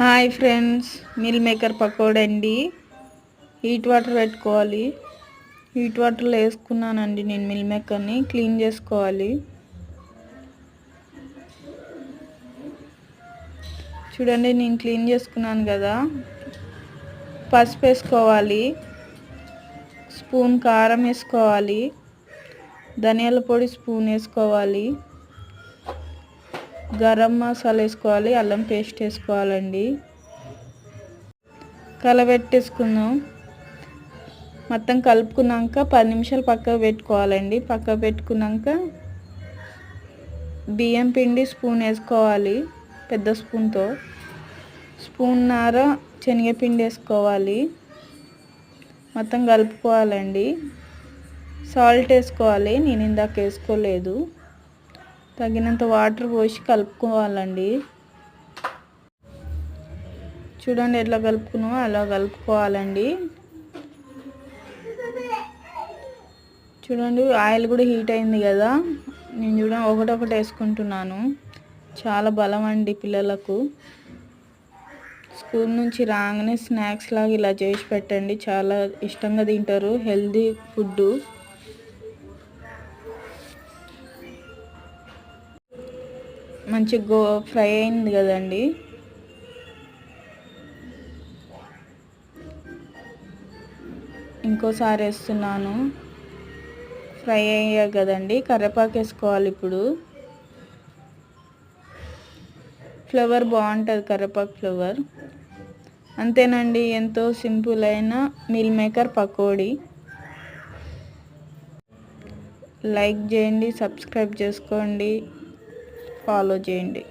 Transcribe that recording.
Hi friends meal maker pakoda అండి. Heat water పెట్టుకోవాలి. Heat వాటర్లో వేసుకున్నానండి నేను మిల్ మేకర్ని క్లీన్ చేసుకోవాలి. చూడండి నేను క్లీన్ చేసుకున్నాను కదా. పసుపు వేసుకోవాలి. స్పూన్ కారం వేసుకోవాలి. ధనియాల పొడి స్పూన్ వేసుకోవాలి. గరం మసాలా వేసుకోవాలి అల్లం పేస్ట్ వేసుకోవాలండి. కలబెట్టేసుకుందాం. మొత్తం కలుపుకున్నాక పది నిమిషాలు పక్కకు పెట్టుకోవాలండి. పక్కకు పెట్టుకున్నాక బియ్యం పిండి స్పూన్ వేసుకోవాలి పెద్ద స్పూన్తో. స్పూన్ నార శనగపిండి వేసుకోవాలి. మొత్తం కలుపుకోవాలండి. సాల్ట్ వేసుకోవాలి నేను ఇందాక వేసుకోలేదు. తగినంత వాటర్ పోసి కలుపుకోవాలండి. చూడండి ఎట్లా కలుపుకున్నామో అలా కలుపుకోవాలండి. చూడండి ఆయిల్ కూడా హీట్ అయింది కదా. నేను చూడండి ఒకటొకటి వేసుకుంటున్నాను. చాలా బలం అండి పిల్లలకు. స్కూల్ నుంచి రాగానే స్నాక్స్ లాగా ఇలా చేసి పెట్టండి. చాలా ఇష్టంగా తింటారు. Healthy food. మంచి గో ఫ్రై అయింది కదండి. ఇంకోసారి వేస్తున్నాను. ఫ్రై అయ్యా కదండి కరివేపాకు వేసుకోవాలి ఇప్పుడు. ఫ్లేవర్ బాగుంటుంది కరివేపాకు ఫ్లేవర్. అంతేనండి ఎంతో సింపుల్ అయిన మీల్ మేకర్ పకోడీ. లైక్ చేయండి సబ్స్క్రైబ్ చేసుకోండి. ఫాలో చేయండి.